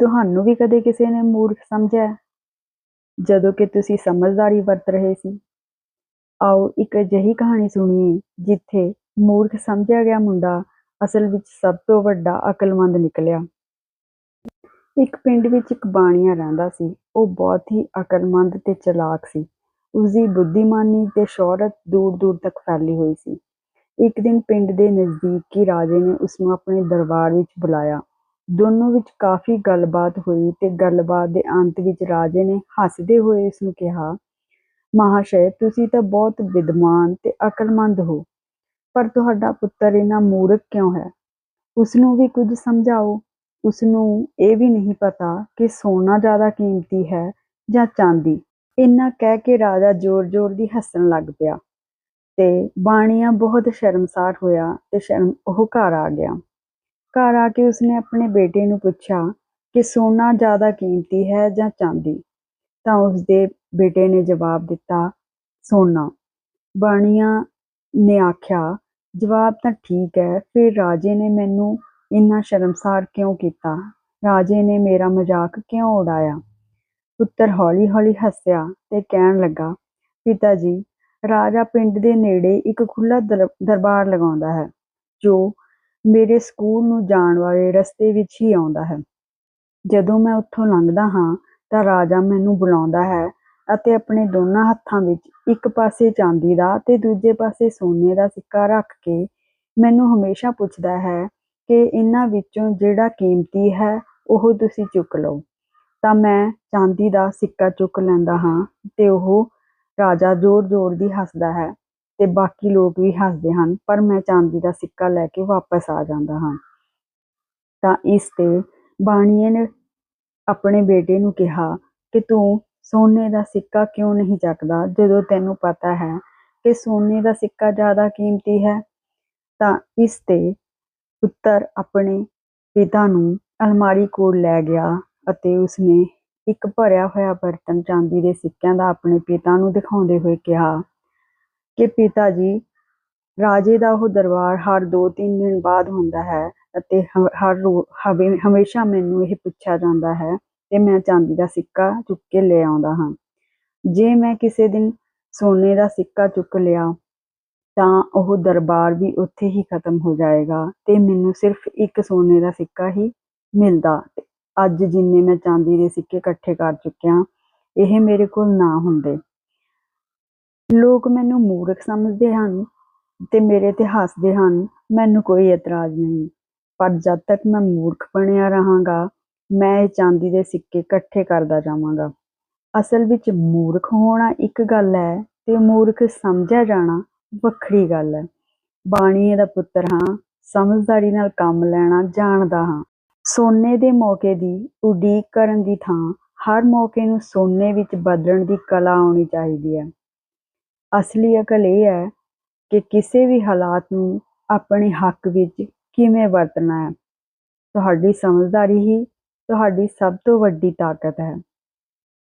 ਤੁਹਾਨੂੰ ਵੀ ਕਦੇ ਕਿਸੇ ਨੇ ਮੂਰਖ ਸਮਝਿਆ ਜਦੋਂ ਕਿ ਤੁਸੀਂ ਸਮਝਦਾਰੀ ਵਰਤ ਰਹੇ ਸੀ। ਆਓ ਇੱਕ ਅਜਿਹੀ ਕਹਾਣੀ ਸੁਣੀਏ, ਜਿੱਥੇ ਮੂਰਖ ਸਮਝਿਆ ਗਿਆ ਮੁੰਡਾ ਅਸਲ ਵਿੱਚ ਸਭ ਤੋਂ ਵੱਡਾ ਅਕਲਮੰਦ ਨਿਕਲਿਆ। ਇੱਕ ਪਿੰਡ ਵਿੱਚ ਇੱਕ ਬਾਣੀਆ ਰਹਿੰਦਾ ਸੀ। ਉਹ ਬਹੁਤ ਹੀ ਅਕਲਮੰਦ ਤੇ ਚਲਾਕ ਸੀ। ਉਸਦੀ ਬੁੱਧੀਮਾਨੀ ਤੇ ਸ਼ੌਹਰਤ ਦੂਰ ਦੂਰ ਤੱਕ ਫੈਲੀ ਹੋਈ ਸੀ। ਇੱਕ ਦਿਨ ਪਿੰਡ ਦੇ ਨਜ਼ਦੀਕੀ ਰਾਜੇ ਨੇ ਉਸਨੂੰ ਆਪਣੇ ਦਰਬਾਰ ਵਿੱਚ ਬੁਲਾਇਆ। ਦੋਨੋਂ ਵਿੱਚ ਕਾਫੀ ਗੱਲਬਾਤ ਹੋਈ ਤੇ ਗੱਲਬਾਤ ਦੇ ਅੰਤ ਵਿੱਚ ਰਾਜੇ ਨੇ ਹੱਸਦੇ ਹੋਏ ਉਸਨੂੰ ਕਿਹਾ, ਮਹਾਸ਼ੈ, ਤੁਸੀਂ ਤਾਂ ਬਹੁਤ ਵਿਦਵਾਨ ਤੇ ਅਕਲਮੰਦ ਹੋ, ਪਰ ਤੁਹਾਡਾ ਪੁੱਤਰ ਇੰਨਾ ਮੂਰਖ ਕਿਉਂ ਹੈ? ਉਸਨੂੰ ਵੀ ਕੁਝ ਸਮਝਾਓ। ਉਸਨੂੰ ਇਹ ਵੀ ਨਹੀਂ ਪਤਾ ਕਿ ਸੋਨਾ ਜ਼ਿਆਦਾ ਕੀਮਤੀ ਹੈ ਜਾਂ ਚਾਂਦੀ। ਇੰਨਾ ਕਹਿ ਕੇ ਰਾਜਾ ਜ਼ੋਰ-ਜ਼ੋਰ ਦੀ ਹੱਸਣ ਲੱਗ ਪਿਆ ਤੇ ਬਾਣੀਆ ਬਹੁਤ ਸ਼ਰਮਸਾਰ ਹੋਇਆ ਤੇ ਸ਼ਰਮ ਉਹ ਘਰ ਆ ਗਿਆ। ਘਰ ਆ ਕੇ ਉਸਨੇ ਆਪਣੇ ਬੇਟੇ ਨੂੰ ਪੁੱਛਿਆ ਕਿ ਸੋਨਾ ਜ਼ਿਆਦਾ ਕੀਮਤੀ ਹੈ ਜਾਂ ਚਾਂਦੀ? ਤਾਂ ਉਸਦੇ ਬੇਟੇ ਨੇ ਜਵਾਬ ਦਿੱਤਾ, ਸੋਨਾ। ਬਾਣੀਆ ਨੇ ਆਖਿਆ, ਜਵਾਬ ਤਾਂ ਠੀਕ ਹੈ, ਫਿਰ ਰਾਜੇ ਨੇ ਮੈਨੂੰ ਇੰਨਾ ਸ਼ਰਮਸਾਰ ਕਿਉਂ ਕੀਤਾ? ਰਾਜੇ ਨੇ ਮੇਰਾ ਮਜ਼ਾਕ ਕਿਉਂ ਉਡਾਇਆ? ਪੁੱਤਰ ਹੌਲੀ-ਹੌਲੀ ਹੱਸਿਆ ਤੇ ਕਹਿਣ ਲੱਗਾ ਪਿਤਾ ਜੀ ਰਾਜਾ ਪਿੰਡ ਦੇ ਨੇੜੇ ਇੱਕ ਖੁੱਲਾ ਦਰਬਾਰ ਲਗਾਉਂਦਾ ਹੈ, ਜੋ ਮੇਰੇ ਸਕੂਲ ਨੂੰ ਜਾਣ ਵਾਲੇ ਰਸਤੇ ਵਿੱਚ ਹੀ ਆਉਂਦਾ ਹੈ। ਜਦੋਂ ਮੈਂ ਉੱਥੋਂ ਲੰਘਦਾ ਹਾਂ ਤਾਂ ਰਾਜਾ ਮੈਨੂੰ ਬੁਲਾਉਂਦਾ ਹੈ ਅਤੇ ਆਪਣੇ ਦੋਨਾਂ ਹੱਥਾਂ ਵਿੱਚ ਇੱਕ ਪਾਸੇ ਚਾਂਦੀ ਦਾ ਤੇ ਦੂਜੇ ਪਾਸੇ ਸੋਨੇ ਦਾ ਸਿੱਕਾ ਰੱਖ ਕੇ ਮੈਨੂੰ ਹਮੇਸ਼ਾ ਪੁੱਛਦਾ ਹੈ ਕਿ ਇਹਨਾਂ ਵਿੱਚੋਂ ਜਿਹੜਾ ਕੀਮਤੀ ਹੈ ਉਹ ਤੁਸੀਂ ਚੁੱਕ ਲਓ। ਤਾਂ ਮੈਂ ਚਾਂਦੀ ਦਾ ਸਿੱਕਾ ਚੁੱਕ ਲੈਂਦਾ ਹਾਂ ਤੇ ਉਹ ਰਾਜਾ ਜ਼ੋਰ-ਜ਼ੋਰ ਦੀ ਹੱਸਦਾ ਹੈ ਤੇ ਬਾਕੀ ਲੋਕ ਵੀ ਹੱਸਦੇ ਹਨ, ਪਰ ਮੈਂ ਚਾਂਦੀ ਦਾ ਸਿੱਕਾ ਲੈ ਕੇ ਵਾਪਸ ਆ ਜਾਂਦਾ ਹਾਂ। ਤਾਂ ਇਸ ਤੇ ਬਾਣੀਏ ਨੇ ਆਪਣੇ ਬੇਟੇ ਨੂੰ ਕਿਹਾ ਕਿ ਤੂੰ ਸੋਨੇ ਦਾ ਸਿੱਕਾ ਕਿਉਂ ਨਹੀਂ ਚੱਕਦਾ, ਜਦੋਂ ਤੈਨੂੰ ਪਤਾ ਹੈ ਕਿ ਸੋਨੇ ਦਾ ਸਿੱਕਾ ਜ਼ਿਆਦਾ ਕੀਮਤੀ ਹੈ। ਤਾਂ ਇਸ ਤੇ ਪੁੱਤਰ ਆਪਣੇ ਪਿਤਾ ਨੂੰ ਅਲਮਾਰੀ ਕੋਲ ਲੈ ਗਿਆ ਅਤੇ ਉਸਨੇ ਇੱਕ ਭਰਿਆ ਹੋਇਆ ਬਰਤਨ ਚਾਂਦੀ ਦੇ ਸਿੱਕਿਆਂ ਦਾ ਆਪਣੇ ਪਿਤਾ ਨੂੰ ਦਿਖਾਉਂਦੇ ਹੋਏ ਕਿਹਾ ਕਿ ਪਿਤਾ ਜੀ ਰਾਜੇ ਦਾ ਉਹ ਦਰਬਾਰ ਹਰ 2-3 ਦਿਨ ਬਾਅਦ ਹੁੰਦਾ ਹੈ ਅਤੇ ਹਰ ਹਮੇਸ਼ਾ ਮੈਨੂੰ ਇਹ ਪੁੱਛਿਆ ਜਾਂਦਾ ਹੈ ਤੇ ਮੈਂ ਚਾਂਦੀ ਦਾ ਸਿੱਕਾ ਚੁੱਕ ਕੇ ਲੈ ਆਉਂਦਾ ਹਾਂ। ਜੇ ਮੈਂ ਕਿਸੇ ਦਿਨ ਸੋਨੇ ਦਾ ਸਿੱਕਾ ਚੁੱਕ ਲਿਆ ਤਾਂ ਉਹ ਦਰਬਾਰ ਵੀ ਉੱਥੇ ਹੀ ਖਤਮ ਹੋ ਜਾਏਗਾ ਤੇ ਮੈਨੂੰ ਸਿਰਫ ਇੱਕ ਸੋਨੇ ਦਾ ਸਿੱਕਾ ਹੀ ਮਿਲਦਾ। ਅੱਜ ਜਿੰਨੇ ਮੈਂ ਚਾਂਦੀ ਦੇ ਸਿੱਕੇ ਇਕੱਠੇ ਕਰ ਚੁੱਕਿਆ, ਇਹ ਮੇਰੇ ਕੋਲ ਨਾ ਹੁੰਦੇ। ਲੋਕ ਮੈਨੂੰ ਮੂਰਖ ਸਮਝਦੇ ਹਨ ਤੇ ਮੇਰੇ ਤੇ ਹੱਸਦੇ ਹਨ। ਮੈਨੂੰ ਕੋਈ ਇਤਰਾਜ਼ ਨਹੀਂ। ਪਰ ਜਦ ਤੱਕ ਮੈਂ ਮੂਰਖ ਬਣਿਆ ਰਹਾਂਗਾ, ਮੈਂ ਇਹ ਚਾਂਦੀ ਦੇ ਸਿੱਕੇ ਇਕੱਠੇ ਕਰਦਾ ਜਾਵਾਂਗਾ। ਅਸਲ ਵਿੱਚ ਮੂਰਖ ਹੋਣਾ ਇੱਕ ਗੱਲ ਹੈ ਤੇ ਮੂਰਖ ਸਮਝਿਆ ਜਾਣਾ ਵੱਖਰੀ ਗੱਲ ਹੈ। ਬਾਣੀ ਦਾ ਪੁੱਤਰ ਹਾਂ, ਸਮਝਦਾਰੀ ਨਾਲ ਕੰਮ ਲੈਣਾ ਜਾਣਦਾ ਹਾਂ। ਸੋਨੇ ਦੇ ਮੌਕੇ ਦੀ ਉਡੀਕ ਕਰਨ ਦੀ ਥਾਂ ਹਰ ਮੌਕੇ ਨੂੰ ਸੋਨੇ ਵਿੱਚ ਬਦਲਣ ਦੀ ਕਲਾ ਆਉਣੀ ਚਾਹੀਦੀ ਹੈ। ਅਸਲੀ ਅਕਲ ਇਹ ਹੈ ਕਿ ਕਿਸੇ ਵੀ ਹਾਲਾਤ ਨੂੰ ਆਪਣੇ ਹੱਕ ਵਿੱਚ ਕਿਵੇਂ ਵਰਤਣਾ ਹੈ। ਤੁਹਾਡੀ ਸਮਝਦਾਰੀ ਹੀ ਤੁਹਾਡੀ ਸਭ ਤੋਂ ਵੱਡੀ ਤਾਕਤ ਹੈ।